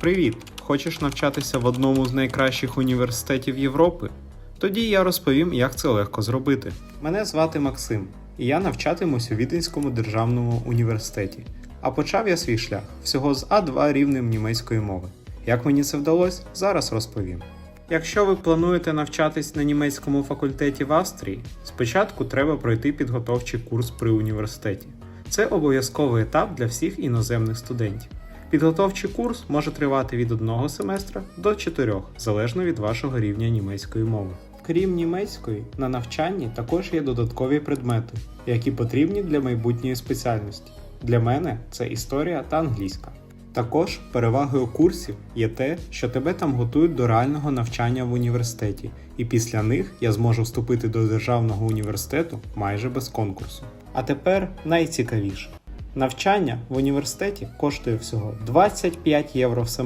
Привіт! Хочеш навчатися в одному з найкращих університетів Європи? Тоді я розповім, як це легко зробити. Мене звати Максим, і я навчатимусь у Віденському державному університеті. А почав я свій шлях всього з А2 рівнем німецької мови. Як мені це вдалося, зараз розповім. Якщо ви плануєте навчатись на німецькому факультеті в Австрії, спочатку треба пройти підготовчий курс при університеті. Це обов'язковий етап для всіх іноземних студентів. Підготовчий курс може тривати від одного семестра до чотирьох, залежно від вашого рівня німецької мови. Крім німецької, на навчанні також є додаткові предмети, які потрібні для майбутньої спеціальності. Для мене це історія та англійська. Також перевагою курсів є те, що тебе там готують до реального навчання в університеті, і після них я зможу вступити до державного університету майже без конкурсу. А тепер найцікавіше: навчання в університеті коштує всього 25 євро в семестр.